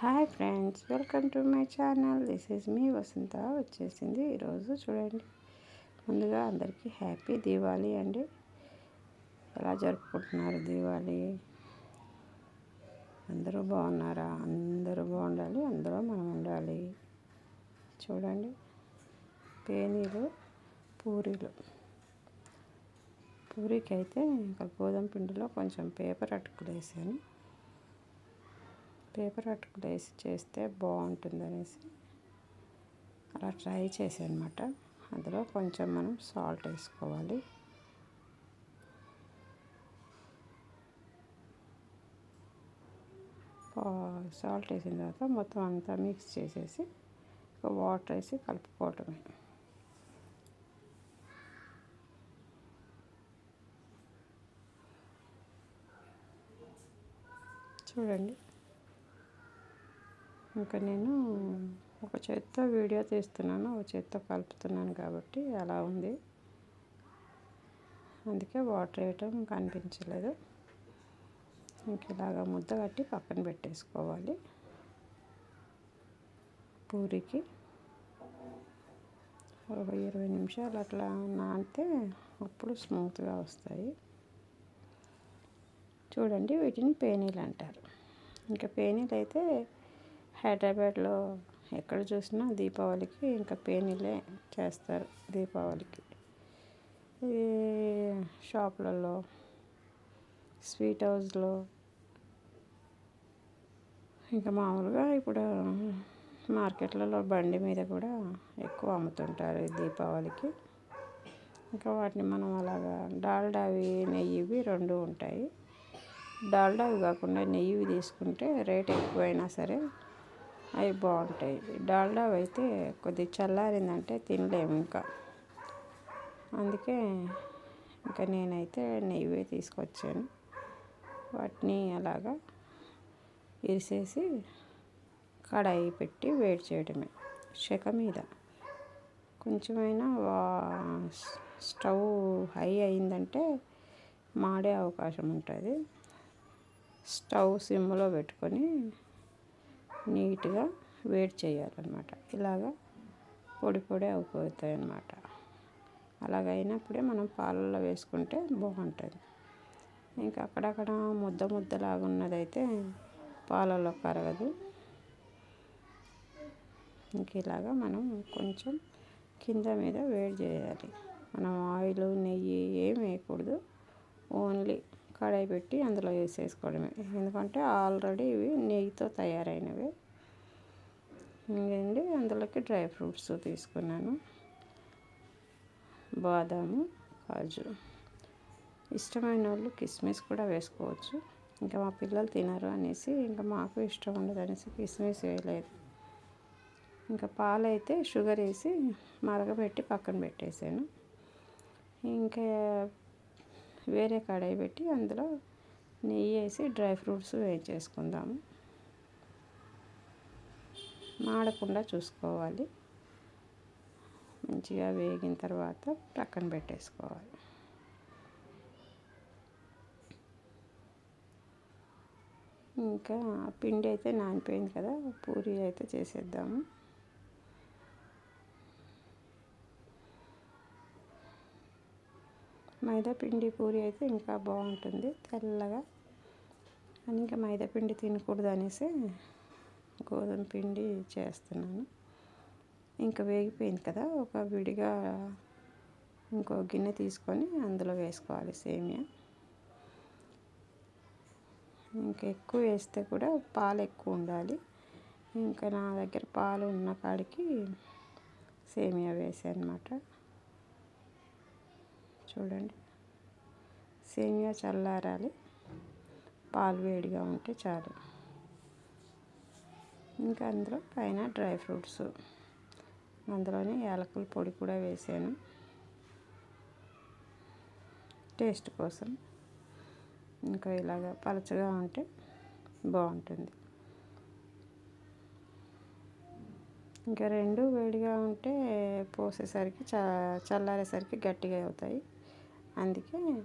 Hi friends welcome to my channel. This is me Vasantha. వచ్చేసింది ఈరోజు చూడండి. ముందుగా అందరికీ హ్యాపీ దీవాలి అండి. ఎలా జరుపుకుంటున్నారు దీవాలి అందరూ బాగున్నారా? అందరూ బాగుండాలి అందరూ మనం ఉండాలి. చూడండి. పేనీలు పూరీలు. పూరీకి అయితే ఇంకా గోధుమ పిండిలో కొంచెం పేపర్ అటుకులు వేసాను. పేపర్ అటుకులు వేసి చేస్తే బాగుంటుంది అనేసి అలా ట్రై చేసాను అనమాట అందులో కొంచెం మనం సాల్ట్ వేసుకోవాలి. సాల్ట్ వేసిన తర్వాత మొత్తం అంతా మిక్స్ చేసేసి వాటర్ వేసి కలుపుకోవటమే. చూడండి. ఇంకా నేను ఒక చేత్తో వీడియో తీస్తున్నాను ఒక చేత్తో కలుపుతున్నాను కాబట్టి అలా ఉంది. అందుకే వాటర్ వేయటం కనిపించలేదు. ఇంక ఇలాగా ముద్ద కట్టి పక్కన పెట్టేసుకోవాలి. పూరికి ఒక ఇరవై నిమిషాలు అట్లా నానితే అప్పుడు స్మూత్గా వస్తాయి. చూడండి వీటిని పేనీలు అంటారు. ఇంకా పేనీలు అయితే హైదరాబాద్లో ఎక్కడ చూసినా దీపావళికి ఇంకా పేనీలే చేస్తారు దీపావళికి. ఈ షాపులలో స్వీట్ హౌస్లో ఇంకా మామూలుగా ఇప్పుడు మార్కెట్లలో బండి మీద కూడా ఎక్కువ అమ్ముతుంటారు దీపావళికి. ఇంకా వాటిని మనం అలాగా డాల్డావి నెయ్యివి రెండు ఉంటాయి. డాల్డావి కాకుండా నెయ్యివి తీసుకుంటే రేట్ ఎక్కువైనా సరే అవి బాగుంటాయి. డాల్డా అయితే కొద్దిగా చల్లారిందంటే తినలేము ఇంకా. అందుకే ఇంకా నేనైతే నెయ్యి తీసుకొచ్చాను. వాటిని అలాగా ఇరిసేసి కడాయి పెట్టి వేడి చేయడమే. శక మీద. కొంచెమైనా స్టవ్ హై అయిందంటే మాడే అవకాశం ఉంటుంది. స్టవ్ సిమ్లో పెట్టుకొని నీట్గా వేడి చేయాలన్నమాట. ఇలాగ పొడి పొడి అయిపోతాయి అన్నమాట అలాగైనప్పుడే మనం పాలల్లో వేసుకుంటే బాగుంటుంది. ఇంకా అక్కడక్కడ ముద్ద ముద్దలాగా ఉన్నదైతే పాలలో కరగదు. ఇంక ఇలాగా మనం కొంచెం కింద మీద వేడి చేయాలి. మనం ఆయిల్ నెయ్యి ఏం వేయకూడదు. ఓన్లీ కడాయి పెట్టి అందులో వేసేసుకోవడమే. ఎందుకంటే ఆల్రెడీ ఇవి నెయ్యితో తయారైనవి. ఇంకండి అందులోకి డ్రై ఫ్రూట్స్ తీసుకున్నాను. బాదాము కాజు. ఇష్టమైన వాళ్ళు కిస్మిస్ కూడా వేసుకోవచ్చు. ఇంకా మా పిల్లలు తినరు అనేసి ఇంకా మాకు ఇష్టం ఉండదు అనేసి కిస్మిస్ వేయలేదు. ఇంకా పాలు అయితే షుగర్ వేసి మరగబెట్టి పక్కన పెట్టేశాను ఇంకా వేరే కడాయి పెట్టి అందులో నెయ్యి వేసి డ్రై ఫ్రూట్స్ వేయించేసుకుందాము. మాడకుండా చూసుకోవాలి. మంచిగా వేగిన తర్వాత పక్కన పెట్టేసుకోవాలి. ఇంకా పిండి అయితే నానిపోయింది కదా పూరి అయితే చేసేద్దాము. మైదా పిండి పూరి అయితే ఇంకా బాగుంటుంది తెల్లగా. అని ఇంకా మైదా పిండి తినకూడదు అనేసి గోధుమ పిండి చేస్తున్నాను. ఇంకా వేగిపోయింది కదా ఒక విడిగా ఇంకో గిన్నె తీసుకొని అందులో వేసుకోవాలి సేమియా. ఇంకా ఎక్కువ వేస్తే కూడా పాలు ఎక్కువ ఉండాలి. ఇంకా నా దగ్గర పాలు ఉన్న కాడికి సేమియా వేసాను అనమాట చూడండి. సేమియా చల్లారాలి. పాలు వేడిగా ఉంటే చాలు. ఇంకా అందులో పైన డ్రై ఫ్రూట్స్. అందులోనే యాలకుల పొడి కూడా వేసాను. టేస్ట్ కోసం. ఇంకా ఇలాగ పలచగా ఉంటే బాగుంటుంది. ఇంకా రెండు వేడిగా ఉంటే పోసేసరికి చ చల్లారేసరికి గట్టిగా అవుతాయి. అందుకే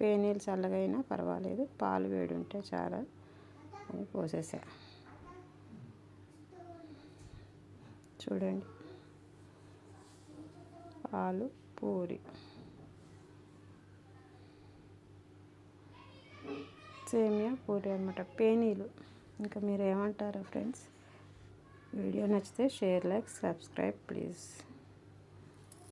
పేనీళ్ళు చల్లగైనా పర్వాలేదు. పాలు వేడి ఉంటే చాలా అని పోసేసా. చూడండి. పాలు పూరి. సేమియా పూరి అనమాట పేనీలు. ఇంకా మీరు ఏమంటారా ఫ్రెండ్స్? వీడియో నచ్చితే షేర్ లైక్ సబ్స్క్రైబ్ ప్లీజ్.